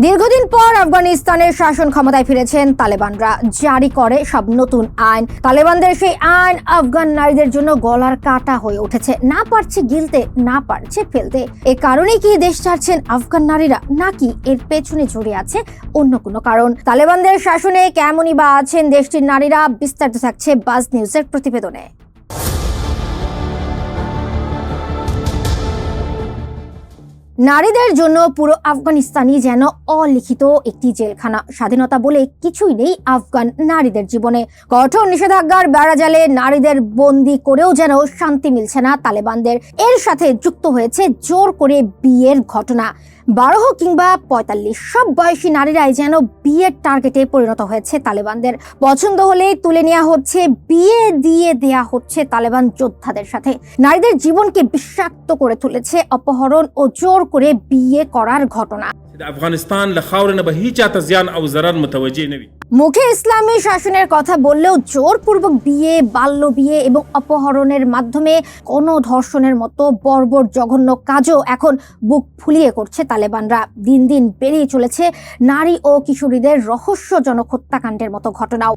দীর্ঘদিন পর আফগানিস্তানের শাসন ক্ষমতায় ফিরেছেন তালেবানরা। জারি করে সব নতুন আইন। তালেবানদের সেই আইন আফগান নারীদের জন্য গলার কাটা হয়ে উঠেছে। না পারছে গিলতে, না পারছে ফেলতে। এ কারণেই কি দেশ ছাড়ছেন আফগান নারীরা, নাকি এর পেছনে জড়িয়ে আছে অন্য কোনো কারণ? তালেবানদের শাসনে কেমনই বা আছেন দেশটির নারীরা? বিস্তারিত থাকছে বাজ নিউজের প্রতিবেদনে। নারীদের জন্য পুরো আফগানিস্তানই যেন অলিখিত একটি জেলখানা। স্বাধীনতা বলে কিছুই নেই আফগান নারীদের জীবনে। কঠোর নিষেধাজ্ঞার বেড়াজালে নারীদের বন্দি করেও যেন শান্তি মিলছে না তালেবানদের। এর সাথে যুক্ত হয়েছে জোর করে বিয়ের ঘটনা। বারো হোক কিংবা পঁয়তাল্লিশ, সব বয়সী নারীরাই যেন বিয়ের টার্গেটে পরিণত হয়েছে তালেবানদের। পছন্দ হলে তুলে নেওয়া হচ্ছে, বিয়ে দিয়ে দেয়া হচ্ছে তালেবান যোদ্ধাদের সাথে। নারীদের জীবনকে বিষাক্ত করে তুলেছে অপহরণ ও জোর করে বিয়ে করার ঘটনা। মুখে ইসলামী শাসনের কথা বললেও জোরপূর্বক বিয়ে, বাল্য বিয়ে এবং অপহরণের মাধ্যমে কোনো ধর্ষণের মতো বর্বর জঘন্য কাজও এখন বুক ফুলিয়ে করছে তালেবানরা। দিন দিন বেরিয়ে চলেছে নারী ও কিশোরীদের রহস্যজনক হত্যাকাণ্ডের মতো ঘটনাও।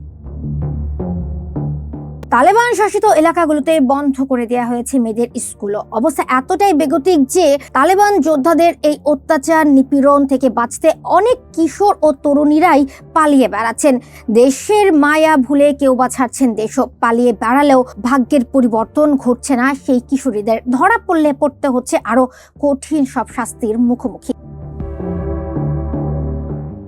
তালেবান শাসিত এলাকাগুলোতে বন্ধ করে দেওয়া হয়েছে মেয়েদের স্কুলও। অবস্থা এতটাই বেগতিক যে তালেবান যোদ্ধাদের এই অত্যাচার, নিপীড়ন থেকে বাঁচতে অনেক কিশোর ও তরুণীরাই পালিয়ে বেড়াচ্ছেন। দেশের মায়া ভুলে কেউ বা ছাড়ছেন দেশও। পালিয়ে বেড়ালেও ভাগ্যের পরিবর্তন ঘটছে না সেই কিশোরীদের। ধরা পড়লে পড়তে হচ্ছে আরও কঠিন সব শাস্তির মুখোমুখি।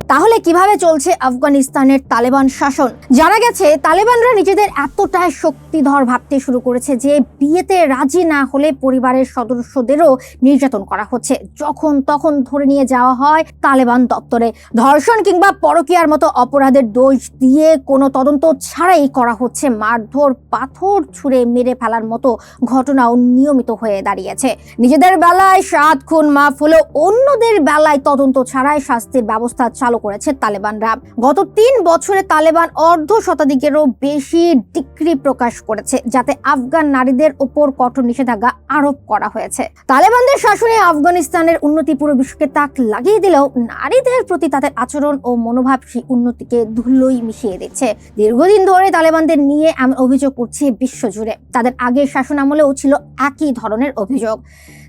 তাহলে কীভাবে চলছে আফগানিস্তানের তালেবান শাসন? জানা গেছে, তালেবানরা নিজেদের এতটাই শক্তিধর ভাবতে শুরু করেছে যে বিয়েতে রাজি না হলে পরিবারের সদস্যদেরও নির্যাতন করা হচ্ছে। যখন তখন ধরে নিয়ে যাওয়া হয় তালেবান দপ্তরে। ধর্ষণ কিংবা পরকীয়ার মতো অপরাধের দোষ দিয়ে কোনো তদন্ত ছাড়াই করা হচ্ছে। মারধর, পাথর ছুঁড়ে মেরে ফেলার মতো ঘটনাও নিয়মিত হয়ে দাঁড়িয়েছে। নিজেদের বেলায় সাত খুন মাফ হলেও অন্যদের বেলায় তদন্ত ছাড়াই শাস্তির ব্যবস্থা চালু করেছে তালেবানরা। গত তিন বছরে তালেবান অর্ধ শতাধিকেরও বেশি ডিক্রি প্রকাশ করেছে, যাতে আফগান নারীদের ওপর কঠোর নিষেধাজ্ঞা আরোপ করা হয়েছে। তালেবানদের শাসনে আফগানিস্তানের উন্নতি পুরো বিশ্বকে তাক লাগিয়ে দিলেও নারীদের প্রতি তাদের আচরণ ও মনোভাব সেই উন্নতিকে ধুলোই মিশিয়ে দিচ্ছে। দীর্ঘদিন ধরে তালেবানদের নিয়ে এমন অভিযোগ উঠছে বিশ্বজুড়ে। তাদের আগের শাসন আমলেও ছিল একই ধরনের অভিযোগ।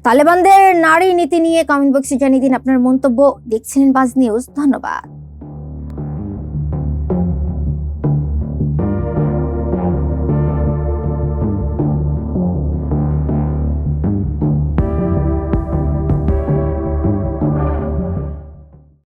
তালেবানদের নারী নীতি নিয়ে কমেন্ট বক্সে জানিয়ে দিন আপনার মন্তব্য। দেখছিলেন বাজ নিউজ ধন্যবাদ।